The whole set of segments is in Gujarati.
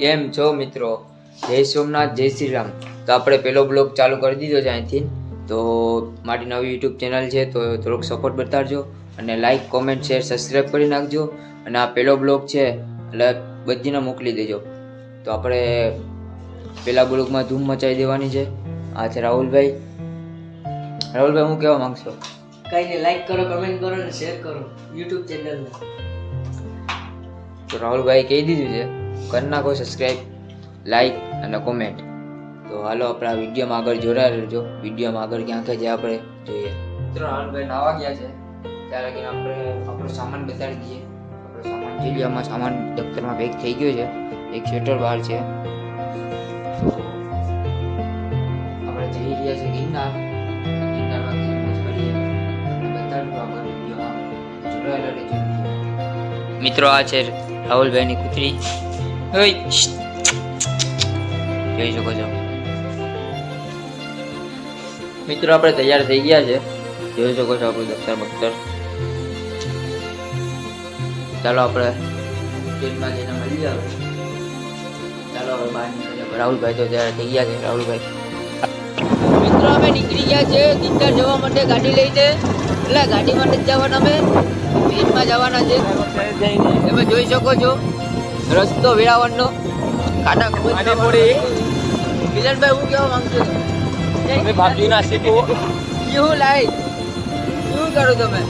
કેમ છો મિત્રો? જય સોમનાથ જય શ્રી રામ તો આપણે પેલો બ્લોગ ચાલુ કરી દીધો છે અહીંથી. તો મારી નવી યુટ્યુબ ચેનલ છે તો થોડોક સપોર્ટ બતાડજો અને લાઈક કોમેન્ટ શેર સબસ્ક્રાઈબ કરી નાખજો. અને આ પેલો બ્લોગ છે એટલે બધીને મોકલી દેજો. તો આપણે પેલા બ્લોગમાં ધૂમ મચાવી દેવાની છે. આ છે રાહુલભાઈ. રાહુલભાઈ હું કહેવા માંગશો? કઈ નહીં લાઈક કરો કમેન્ટ કરો અને શેર કરો યુટ્યુબ ચેનલને. તો રાહુલભાઈ કહી દીધું છે. કરી નાખો સબસ્ક્રાઈબ લાઈક અને કોમેન્ટ તો હાલો આપણે વિડીયોમાં આગળ જોડાયા રહેજો. વિડીયોમાં આગળ ક્યાં ક્યાં જે આપણે? જોઈએ. મિત્રો, હાલભાઈ નાવા ગયા છે. ત્યારે લગીને આપણે આપણો સામાન બતાડી દઈએ. આપણો સામાન જેલિયામાં સામાન દફતરમાં પેક થઈ ગયો છે. એક સ્વેટર બહાર છે. આપણે જઈ રહ્યા છે ગિરનાર. જોડાયેલા મિત્રો, આ છે રાહુલભાઈની કૂતરી. ઓય જોઈ શકો છો. મિત્રો, આપણે તૈયાર થઈ ગયા છે. જોઈ શકો છો આપણું દફતર બખ્તર ચાલો આપણે ટ્રેનમાં જઈને મળી જાવ ચાલો હવે બહાર નીકળીએ. રાહુલભાઈ તો તૈયાર થઈ ગયા છે. રાહુલભાઈ. મિત્રો, અમે નીકળી ગયા છે ગીતા જવા માટે ગાડી લઈને. એટલે ગાડી માટે જ જવાના અમે. ટ્રેનમાં જવાના છે. તમે જોઈ શકો છો. રસ્તો વેળાવળનો કાટા મિલનભાઈ હું કહેવા માંગતો છું? ભાગ્યું ના શીખો શું લાઈ શું કરો તમે?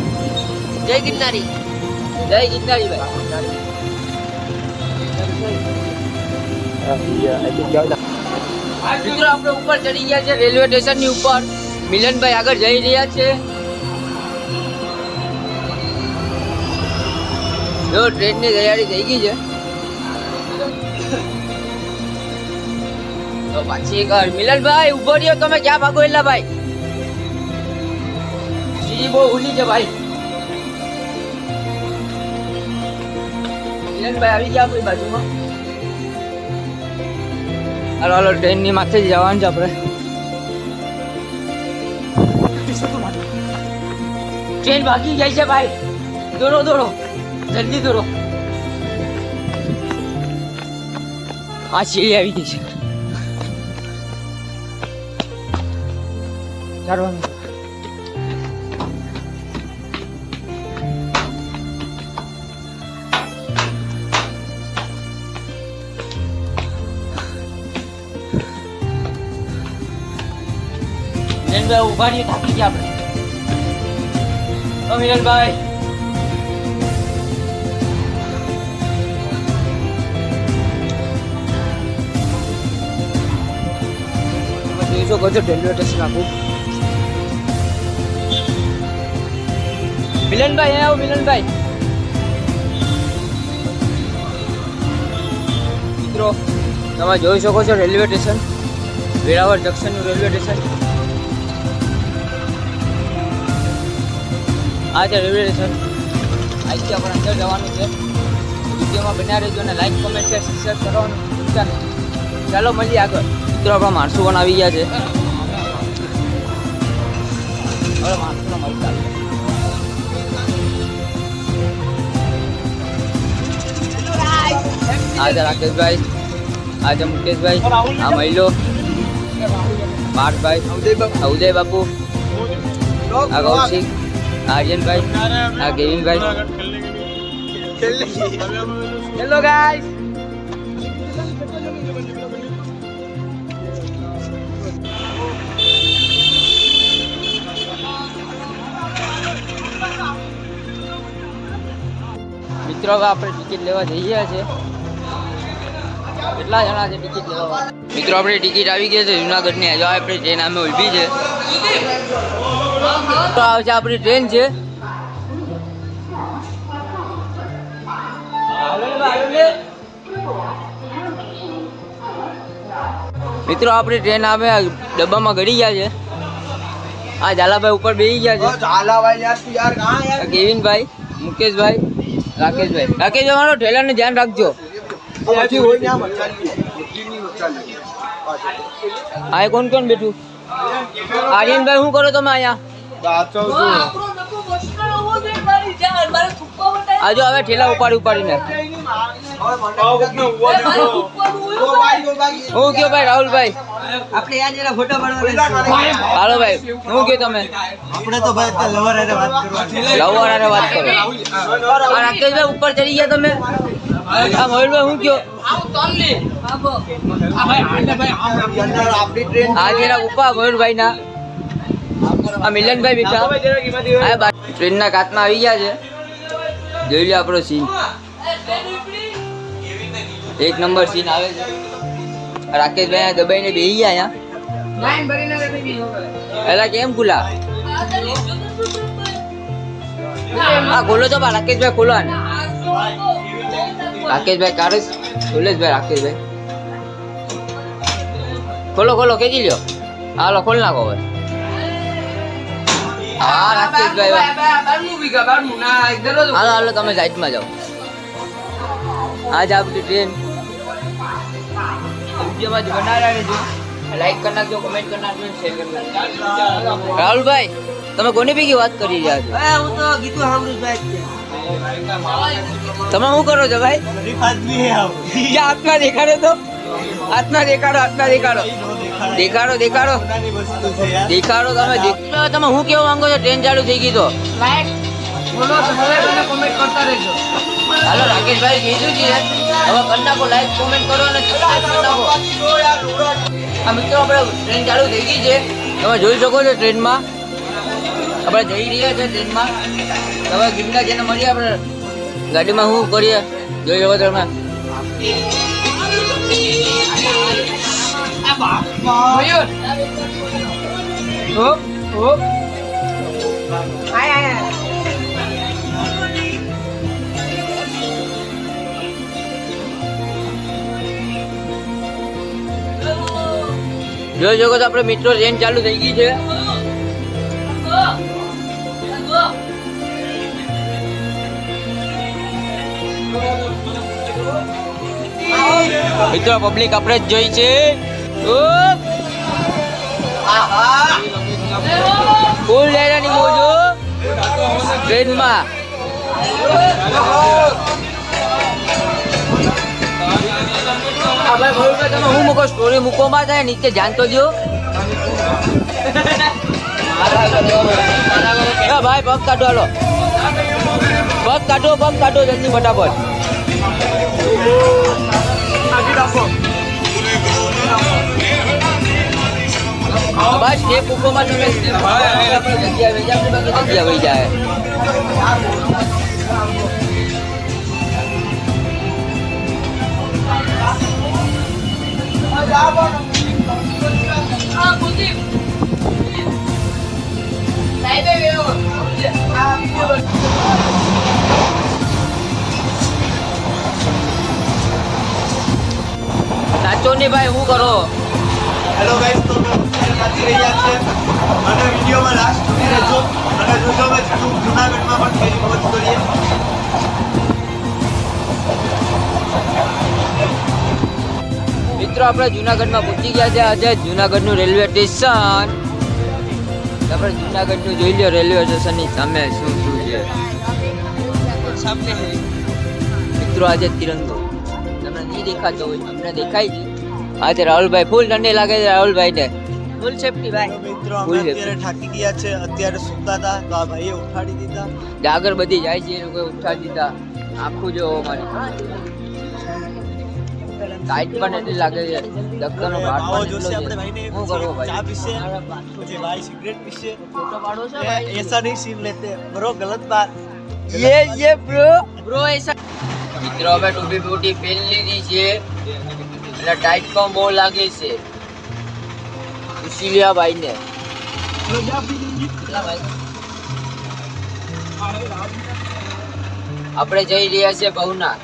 જય ગિરનારી. જય ગિરનારી ભાઈ. મિત્રો આપણે ઉપર ચડી ગયા છે રેલવે સ્ટેશનની ઉપર. મિલનભાઈ આગળ જઈ રહ્યા છે. જો ટ્રેનની તૈયારી થઈ ગઈ છે. તો પાછી કર મિલનભાઈ ઊભો રહ્યો. તમે ક્યાં ભાગો એટલા ભાઈ? જી બહુ ઊંડી છે ભાઈ. મિલનભાઈ આવી ગયા આપણી બાજુમાં. હાલો હાલો ટ્રેનની માથે જવાનું છે આપણે. ટ્રેન ભાગી જાય છે ભાઈ. દોડો દોડો જલ્દી દોડો આ સીડી આવી ગઈ છે. ચાલવાનું. ઊભા રહીએ થાકી ગયા આપણે. ઓ જોઈ શકો છો રેલવે સ્ટેશન આખું મિલનભાઈ આવો, મિલનભાઈ. મિત્રો, તમે જોઈ શકો છો રેલવે સ્ટેશન, વેરાવળ જંકશનનું રેલવે સ્ટેશન. આ છે રેલવે સ્ટેશન. આજથી આપણે અંદર જવાનું છે. વિડીયોમાં બન્યા રહેજો અને લાઈક કોમેન્ટ શેર સબસ્ક્રાઈબ કરવાનું ચાલો મળીએ આગળ. મિત્રો, આપણા માણસો પણ આવી ગયા છે. હવે માણસોને મળતા આવીએ. આ છે રાકેશભાઈ આજે મુકેશભાઈ, આ મહિલો પાર્થભાઈ આ બાપુ, આ કૌશિક આર્યનભાઈ આ ગેવિનભાઈ હેલો ગાઈસ. મિત્રો હવે આપણે ટિકિટ લેવા જઈએ છીએ કેટલા જણા છે ટિકિટ લેવા મિત્રો આપણે ટિકિટ આવી ગઈ છે જુનાગઢની. હજુ આપણે ટ્રેન અમે ઊભી છે. તો આવશે આપણી ટ્રેન છે. મિત્રો આપણી ટ્રેન આવે ડબ્બામાં ગળી ગયા છે. આ ઝાલાભાઈ ઉપર બેસી ગયા છે. આ કેવિનભાઈ મુકેશભાઈ. રાકેશભાઈ. રાકેશભાઈ મારો ઠેલાને ધ્યાન રાખજો. આ કોણ કોણ બેઠું? આર્યનભાઈ શું કરો તમે અહીંયા? આજો હવે ઠેલા ઉપાડી ઉપાડીને. હું કયો ભાઈ? રાહુલભાઈ. આપણે યાદ જરા ફોટો પાડવાના હાલો ભાઈ હું કે તમે? આપણે તો ભાઈ અત્યારે લવર હારે વાત કરવાની. લવર હારે વાત કરો. આ રાકેશભાઈ ઉપર ચડી ગયા તમે? આ મયુરભાઈ હું કયો? આ જરા ઉપા મયુરભાઈ ના આ મિલનભાઈ બેઠા. આ ટ્રેનના કાચમાં આવી ગયા છે. જોઈ લો આપણો સીન એક નંબર સીન આવે છે. આ રાકેશભાઈ દબાઈને બેહી ગયા અહીંયા. એલા કેમ ખુલા હા ખોલો તો બા રાકેશભાઈ ખોલો આને. રાકેશભાઈ કાઢો ખોલે જ ભાઈ રાકેશભાઈ. ખોલો ખોલો કેજી લ્યો. હાલો ખોલ નાખો હવે. હા રાકેશભાઈ હાલો હાલો તમે સાઈડમાં જાઓ. આજ આપણી ટ્રેન વિડીયોમાં જ બનાવ્યા રહેજો લાઈક કરી નાખજો કમેન્ટ કરી નાખજો શેર કરી નાખજો. રાહુલભાઈ તમે કોની ભેગી વાત કરી રહ્યા છો? હું તો ગીતુ સાંભળું છું. તમે શું કરો છો ભાઈ? ક્યાં હાથમાં દેખાડો તો? હાથમાં દેખાડો હાથમાં દેખાડો. દેખાડો. દેખાડો દેખાડો. તમે તમે હું કેવા માંગો છો? ટ્રેન ચાલુ થઈ ગઈ તો. કમેન્ટ કરતા રહેજો. હાલો, રાકેશભાઈ કીધું છે, હવે કરી નાખો લાઈક કોમેન્ટ કરો અને આ મિત્રો, આપણે ટ્રેન ચાલુ થઈ ગઈ છે. તમે જોઈ શકો છો ટ્રેનમાં આપણે જઈ રહ્યા છે ટ્રેનમાં હવે ગિરનાર જેને મળીએ આપણે. ગાડીમાં શું કરીએ? જોઈ શકો તમે. હોપ હોપ આય આય. જોઈ શકો તો આપણે મિત્રો ટ્રેન ચાલુ થઈ ગઈ છે. મિત્રો પબ્લિક આપણે જ જોઈ છે. ફૂલ ડાયરાની મોજો. ટ્રેનમાં તમે હું મૂકો સ્ટોરી મૂકોમાં થાય નીચે ધ્યાન તો દો ભાઈ, પગ કાઢો, હાલો. પગ કાઢો પગ કાઢો, જલ્દી ફટાફટ. બસ સ્ટેપ મૂકોમાં તમે જગ્યા વહી જગ્યા વહી જાય નાચો ને ભાઈ શું કરો હેલો ગાઈસ તો નાચી રહ્યા છે. અને વિડીયોમાં લાસ્ટ સુધી રહેજો. અને જોજો જૂનાગઢમાં પણ ફેરી પહોંચ કરીએ. મિત્રો આપણે જુનાગઢમાં પહોંચી ગયા છે. આજે જુનાગઢનું રેલવે સ્ટેશન. આપણે જુનાગઢનું જોઈ લો રેલવે સ્ટેશનની સામે શું શું છે. મિત્રો આજે તિરંગો. તમને નહીં દેખાતો હોય અમને દેખાય છે? આજે રાહુલભાઈ ફૂલ ઠંડી લાગે છે રાહુલભાઈ ને ફૂલ સેફટી ભાઈ. મિત્રો અમે અત્યારે થાકી ગયા છે. અત્યારે સૂતા હતા તો આ ભાઈએ ઉઠાડી દીધા. આગળ બધી જાય છે એ લોકો ઉઠાડી દીધા. આખું જો મારી લાઈટ પણ એટલી લાગે છે. દક્કનો ભાટ પણ જોશે આપણે ભાઈને. શું કરવો ભાઈ? ચા પીશે જે ભાઈ સિગરેટ પીશે. ફોટો પાડો છે ભાઈ? એસા નહીં સીન લેતે. બ્રો ગલત બાત યે યે બ્રો બ્રો એસા મિત્રો હવે ટૂબી બ્યુટી પહેરી લીધી છે. એટલે ટાઈટ પણ બહુ લાગે છે. ખુશીલિયા ભાઈને. આપણે જઈ રહ્યા છીએ ભવનાથ.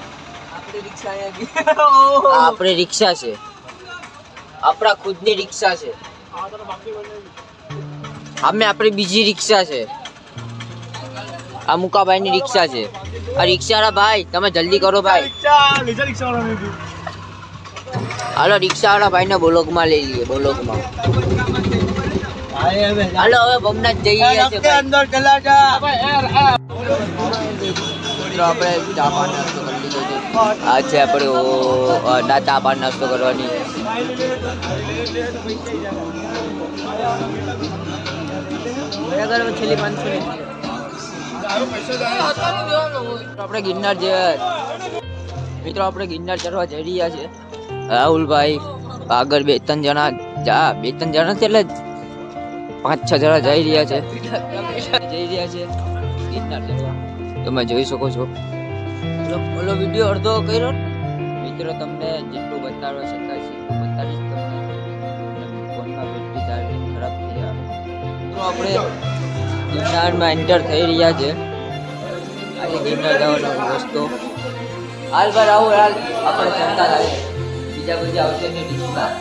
આપણે રિક્ષા છે. આપણા ખુદની રિક્ષા છે. અમે આપણી બીજી રિક્ષા છે. આ મુકાભાઈની રિક્ષા છે. આ રિક્ષાવાળા ભાઈ તમે જલ્દી કરો ભાઈ. હાલો રિક્ષાવાળા ભાઈને બોલોગમાં લઈ લઈએ બોલોગમાં. હાલો હવે ભમનાથ જઈએ અંદર આપણે આ છે આપણે દાતા બાર નાસ્તો કરવાની. આપણે ગિરનાર જે મિત્રો આપણે ગિરનાર ચડવા જઈ રહ્યા છે રાહુલભાઈ આગળ બે ત્રણ જણા જા બે ત્રણ જણા છે એટલે પાંચ છ જણા જઈ રહ્યા છે. જઈ રહ્યા છે ગિરનાર ચડવા તમે જોઈ શકો છો. ઓલો વીડિયો અડધો કર્યો મિત્રો, તમને જેટલું બતાડવા શકાય છે એટલું બતાડીશ તમને. ફોનમાં બેટરી ચાર્જિંગ ખરાબ થઈ આવે. આપણે ગિરનારમાં એન્ટર થઈ રહ્યા છે. આજે ગિરનાર જવાનો રસ્તો. હાલ ભાઈ આવો, હાલ. આપણે ચડતા થાય બીજા બધા આવશે ને ડિસ્કા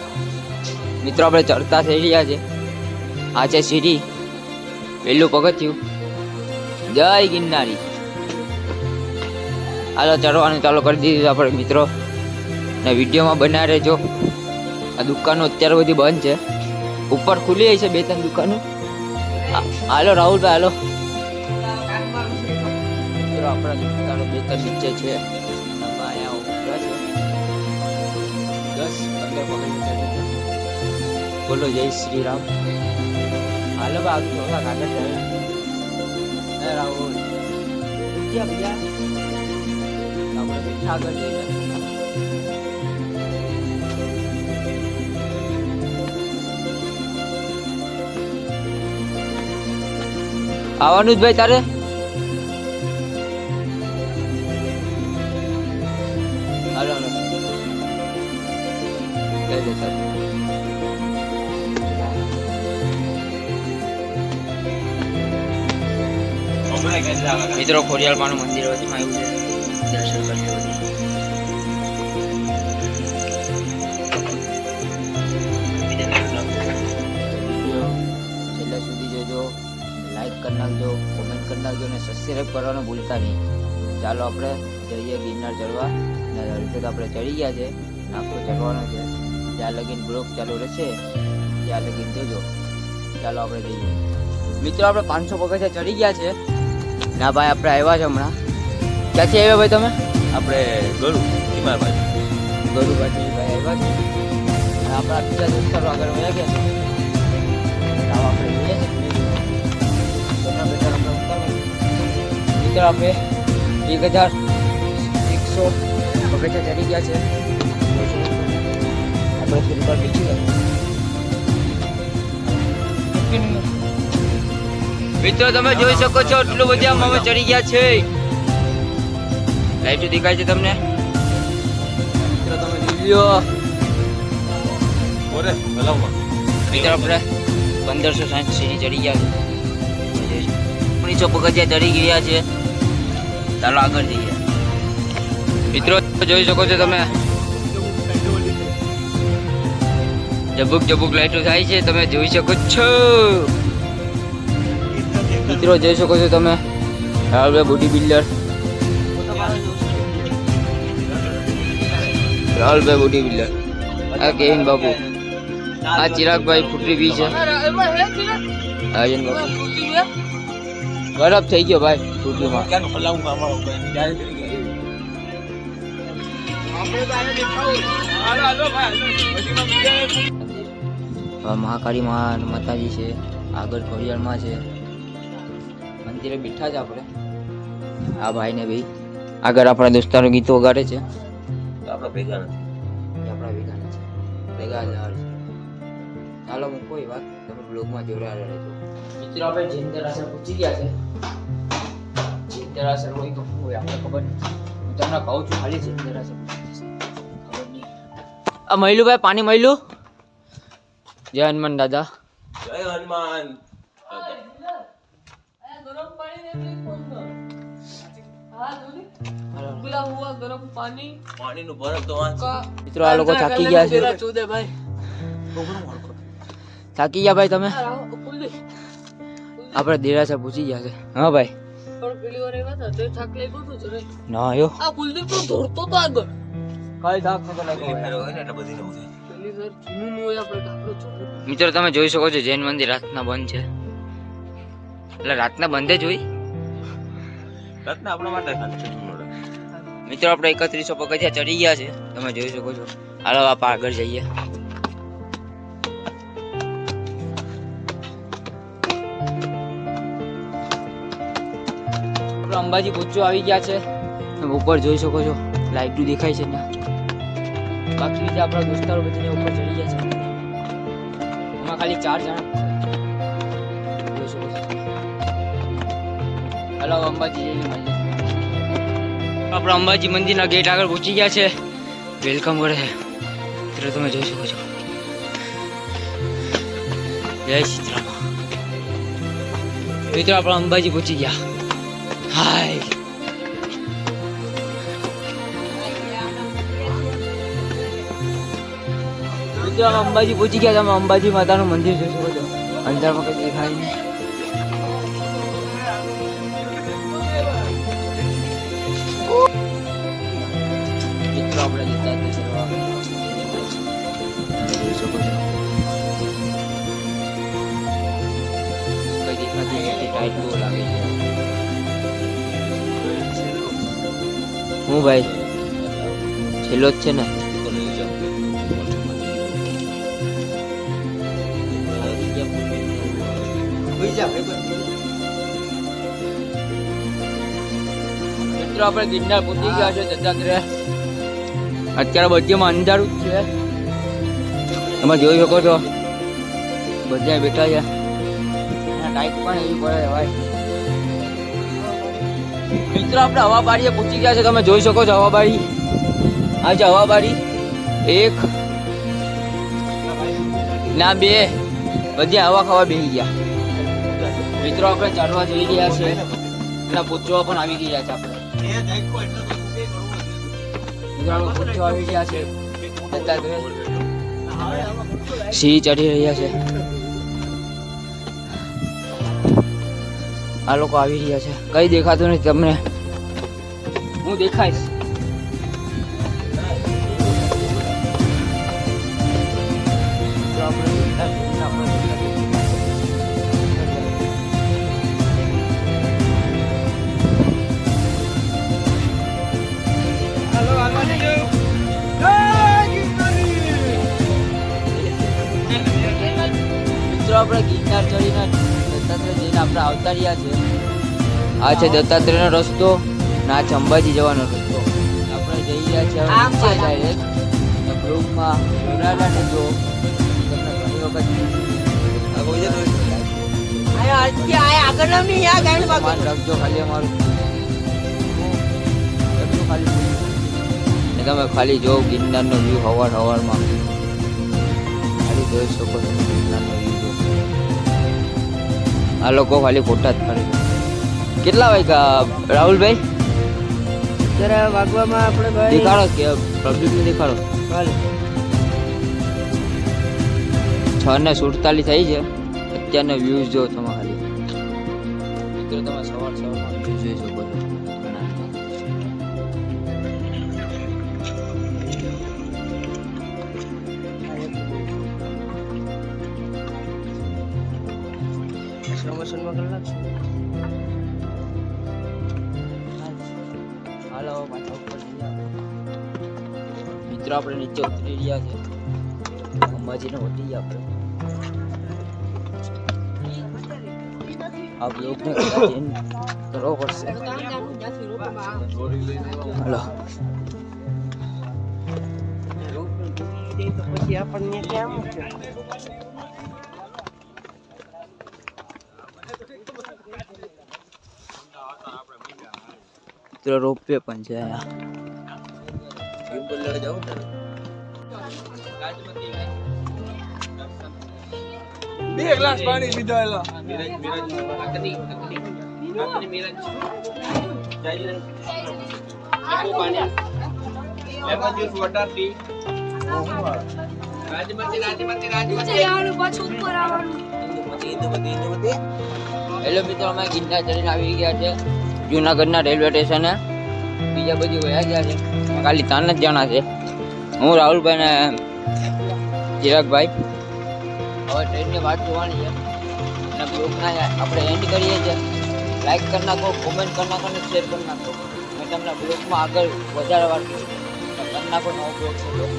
મિત્રો, આપણે ચડતા થઈ રહ્યા છે. આ છે સીડી. પહેલું પગથિયું. જય ગિરનારી. હાલો ચડવાનું ચાલુ કરી દીધું આપણે મિત્રો. ને વિડીયોમાં બનાવી રહેજો. આ દુકાનો અત્યારે બધી બંધ છે. ઉપર ખુલી છે બે ત્રણ દુકાનો. હાલો, રાહુલભાઈ, હાલો. આપણા દુકાનો બે ત્રણ નીચે છે. બોલો, જય શ્રી રામ. હાલો, બા આગળ થોડા કાગળ રાહુલ. ભૈયા આગળ જઈને. આવવાનું જ ભાઈ તારે? મિત્રો ખોડિયાલમાનું મંદિર વચમાં આવ્યું છે. દર્શન કરી લેવું છેલ્લે સુધી જોજો લાઈક કરી નાખજો કોમેન્ટ કરી નાખજો અને સબસ્ક્રાઈબ કરવાનું ભૂલતા નહીં. ચાલો આપણે જઈએ ગિરનાર ચડવા. ને અડધે આપણે ચડી ગયા છે. નાખો ચડવાનો છે. ત્યાં લગીન બ્લોક ચાલુ રહેશે, ત્યાં લગીન જોજો. ચાલો આપણે જઈએ. મિત્રો, આપણે પાંચસો પગથિયા ચડી ગયા છે. ના ભાઈ, આપણે આવ્યા છે હમણાં. ક્યાંથી આવ્યા ભાઈ તમે? આપણે ગરુ કિમાર બાજુ ગરુ બાજુ ભાઈ આવ્યા છે. આપણા બીજા દોસ્તારો આગળ વયા ગયા છે. તો આપણે જઈએ છીએ. મિત્રો એક હજાર એકસો પગથિયા ચડી ગયા છે. આપણે સિલ્વર બીજી મિત્રો તમે જોઈ શકો છો એટલું બધા અમે ચડી ગયા છે. લાઈટ દેખાય છે તમને? મિત્રો તમે જોઈ ઓરે ભલામાં મિત્રો આપણે પંદરસો સાઠ સીડી ચડી ગયા છે. ઓગણીસો પગથિયા ચડી ગયા છે. ચાલો આગળ જઈએ. મિત્રો જોઈ શકો છો તમે? જબુક જબુક લાઈટો થાય છે તમે જોઈ શકો છો. મિત્રો જોઈ શકો છો તમે? હવે બોડી બિલ્ડર રાહુલભાઈ બોડી બિલ્ડર આ કેવિન બાપુ. આ ચિરાગભાઈ ફૂટરી બી છે. રાજન બાપુ. ગરબ થઈ ગયો ભાઈ ફૂટરીમાં. મહાકાળી માં માતાજી છે. આગળ ખોડિયાળમાં છે. મંદિરે બેઠા છે આપણે. આ ભાઈને ભાઈ આગળ આપણા દોસ્તારો ગીતો વગાડે છે. આપણા ભેગા નથી. આપણા ભેગા નથી. ભેગા જ છે. ચાલો હું કોઈ વાત તમે બ્લોગમાં જોડાયેલા રહેજો. મિત્રો આપણે જિંદર આસર પૂછી ગયા છે. જિંદર આસર હોય તો શું હોય આપણે ખબર નથી. હું તમને કહું છું ખાલી જિંદર આસર ખબર નહીં. આ પાણી મહિલું. જય હનુમાન દાદા. જય હનુમાન. ગરમ પાણી મિત્રો થાકી ગયા છે. થાકી ગયા ભાઈ તમે? આપણે દેરાસર પૂછી ગયા છે. હા ભાઈ. મિત્રો તમે જોઈ શકો છો જૈન મંદિર રાતના બંધ છે. એટલે રાતના બંધે જોઈ રત્ન આપણા માટે. મિત્રો, આપણે એકત્રીસો પગથિયા ચડી ગયા છે. તમે જોઈ શકો છો. હાલો આપ આગળ જઈએ. આપણે અંબાજી પહોંચો આવી ગયા છે. તમે ઉપર જોઈ શકો છો. લાઈટો દેખાય છે ત્યાં. બાકી રીતે આપણા દોસ્તારો બધીને ઉપર ચડી ગયા છે. એમાં ખાલી ચાર જણા. હાલો, અંબાજી આપણે અંબાજી મંદિરના ગેટ આગળ પહોંચી ગયા છે. વેલકમ કરે છે. મિત્રો, તમે જોઈ શકો છો. જય સીતરામ મિત્રો, આપણે અંબાજી પહોંચી ગયા. હાય મિત્રો અંબાજી પહોંચી ગયા તમે અંબાજી માતાનું મંદિર જોઈ શકો છો. અંદરમાં કઈ દેખાય નહીં. હું ભાઈ? છેલ્લો જ છે ને? મિત્રો આપણે ગિરનાર પહોંચી ગયા છે દત્તાત્રેય અત્યારે બધીમાં અંધારું જ છે. તમે જોઈ શકો છો. બધા બેઠા છે. ટાઈટ પણ એવી પડે ભાઈ મિત્રો, આપણે હવાબારીએ પૂછી ગયા છે. તમે જોઈ શકો છો હવાબારી. આ છે હવાબારી. એક, ના, બે. બધી હવા ખાવા બેસી ગયા. મિત્રો, આપણે ચાલવા જઈ ગયા છે. એના પૂછવા પણ આવી ગયા છે આપણે. સિંહ ચડી રહ્યા છે. આ લોકો આવી રહ્યા છે. કઈ દેખાતું નથી તમને. હું દેખાઈશ. મિત્રો, આપણે ગિરનાર ચડીને દત્તાત્રેય આપણે આવતા રહ્યા છે. આ છે દત્તાત્રેયનો રસ્તો ના છે અંબાજી જવાનો રસ્તો. આપણે જઈ રહ્યા છીએ હવે નીચે ડાયરેક્ટ. બ્લોગમાં જોડાયેલા જો. તમને ઘણી વખત રાખજો ખાલી અમારું. તમે ખાલી જો ગિરનારનો વ્યૂ હવાર હવારમાં ખાલી જોઈ શકો છો ગિરનારનો આ લોકો ખાલી ખોટા જ પાડે કેટલા વાગ્યા? રાહુલભાઈ? જરા વાગવામાં આપણે ભાઈ દેખાડો કે પબ્લિકને દેખાડો. છ ને સુડતાલીસ થઈ છે. અત્યારના વ્યૂઝ જો તમે કરી નાખશું હાલો પાછા ઉપર. મિત્રો, આપણે નીચે ઉતરી રહ્યા છે. અંબાજીને વટી ગયા આપણે. આ બ્લોગને કદાચ કરવો પડશે. હાલો. પછી આપણને કેમ મિત્રો રોપવે પણ છે બે ગ્લાસ પાણી પીધો એલો. હેલો મિત્રો અમે ગિરનાર ચડીને આવી ગયા છે. જુનાગઢના રેલવે સ્ટેશને. બીજા બધી વયા ગયા છે. ખાલી તાન જ જાણા છે. હું, રાહુલભાઈ ને ચિરાગભાઈ. હવે ટ્રેનની વાત જોવાની છે. અને બ્લોગના આપણે એન્ડ કરીએ છીએ. લાઈક કરી નાખો કોમેન્ટ કરી નાખો અને શેર કરી નાખો. મેં તમને બ્લોગમાં આગળ વધારે વાર કરી નાખો નવો બ્લોગ